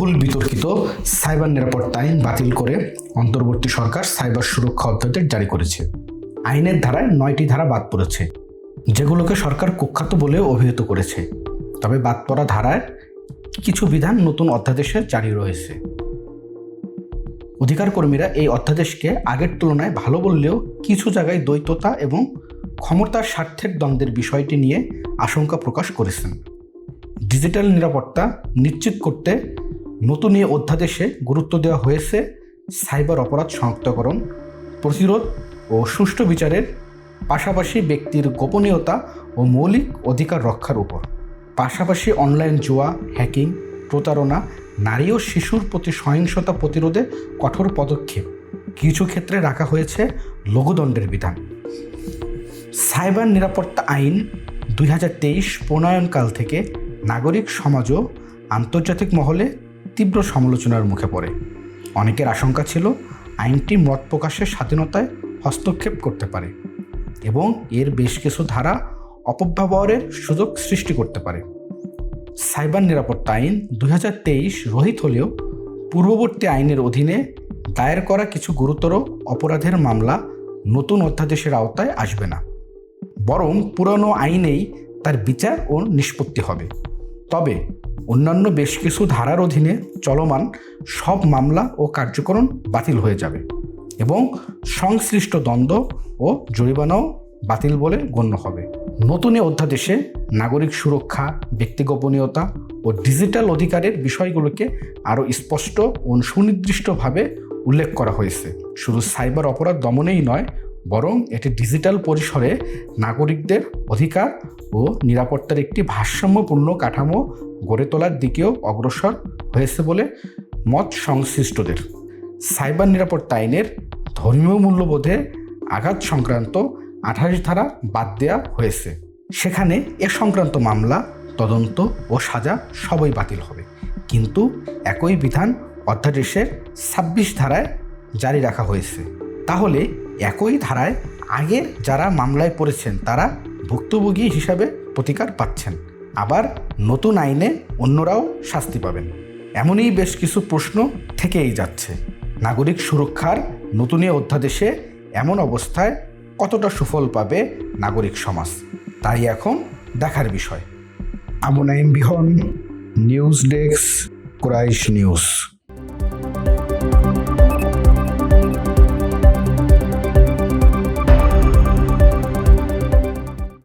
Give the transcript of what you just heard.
বহুল বিতর্কিত সাইবার নিরাপত্তা আইন বাতিল করে অন্তর্বর্তী সরকার সাইবার সুরক্ষা অধ্যাদেশ জারি করেছে। আইনের ধারায় নয়টি ধারা বাদ পড়েছে, যেগুলোকে সরকার কুখ্যাত বলেও অভিহিত করেছে। তবে বাদ পড়া ধারায় কিছু বিধান নতুন অধ্যাদেশে জারি রয়েছে। অধিকার কর্মীরা এই অধ্যাদেশকে আগের তুলনায় ভালো বললেও কিছু জায়গায় দ্বৈততা এবং ক্ষমতার স্বার্থের দ্বন্দ্বের বিষয়টি নিয়ে আশঙ্কা প্রকাশ করেছেন। ডিজিটাল নিরাপত্তা নিশ্চিত করতে নতুন এই অধ্যাদেশে গুরুত্ব দেওয়া হয়েছে সাইবার অপরাধ শনাক্তকরণ, প্রতিরোধ ও সুষ্ঠু বিচারের পাশাপাশি ব্যক্তির গোপনীয়তা ও মৌলিক অধিকার রক্ষার উপর। পাশাপাশি অনলাইন জুয়া, হ্যাকিং, প্রতারণা, নারী ও শিশুর প্রতি সহিংসতা প্রতিরোধে কঠোর পদক্ষেপ কিছু ক্ষেত্রে রাখা হয়েছে লঘুদণ্ডের বিধান। সাইবার নিরাপত্তা আইন দুই হাজার তেইশ প্রণয়নকাল থেকে নাগরিক সমাজও আন্তর্জাতিক মহলে তীব্র সমালোচনার মুখে পড়ে। অনেকের আশঙ্কা ছিল আইনটি মত প্রকাশের স্বাধীনতায় হস্তক্ষেপ করতে পারে এবং এর বেশ কিছু ধারা অপব্যবহারের সুযোগ সৃষ্টি করতে পারে। সাইবার নিরাপত্তা আইন দুই হাজার তেইশ রহিত হলেও পূর্ববর্তী আইনের অধীনে দায়ের করা কিছু গুরুতর অপরাধের মামলা নতুন অধ্যাদেশের আওতায় আসবে না। বরং পুরনো আইনেই তার বিচার ও নিষ্পত্তি হবে। তবে অন্যান্য বেশ কিছু ধারার অধীনে চলমান সব মামলা ও কার্যকরণ বাতিল হয়ে যাবে এবং সংশ্লিষ্ট দ্বন্দ্ব ও জরিমানাও বাতিল বলে গণ্য হবে। নতুন এ অধ্যাদেশে নাগরিক সুরক্ষা ব্যক্তি গোপনীয়তা ও ডিজিটাল অধিকারের বিষয়গুলোকে আরও স্পষ্ট ও সুনির্দিষ্টভাবে উল্লেখ করা হয়েছে। শুধু সাইবার অপরাধ দমনেই নয়, বরং এটি ডিজিটাল পরিসরে নাগরিকদের অধিকার ও নিরাপত্তার একটি ভারসাম্যপূর্ণ কাঠামো গড়ে তোলার দিকেও অগ্রসর হয়েছে বলে মত সংশ্লিষ্টদের। সাইবার নিরাপত্তা আইনের ধর্মীয় মূল্যবোধে আঘাত সংক্রান্ত আঠাশ ধারা বাদ দেওয়া হয়েছে। সেখানে এ সংক্রান্ত মামলা, তদন্ত ও সাজা সবই বাতিল হবে। কিন্তু একই বিধান অধ্যাদেশের ছাব্বিশ ধারায় জারি রাখা হয়েছে। তাহলে একই ধারায় আগের যারা মামলায় পড়েছেন তারা ভুক্তভোগী হিসাবে প্রতিকার পাচ্ছেন। আবার নতুন আইনে অন্যরাও শাস্তি পাবেন। এমনই বেশ কিছু প্রশ্ন থেকেই যাচ্ছে। নাগরিক সুরক্ষার নতুন অধ্যাদেশে এমন অবস্থায় কতটা সুফল পাবে নাগরিক সমাজ? তাই এখন দেখার বিষয়। আবু নাইম বিহন, নিউজ ডেস্ক, ক্রাইশ নিউজ।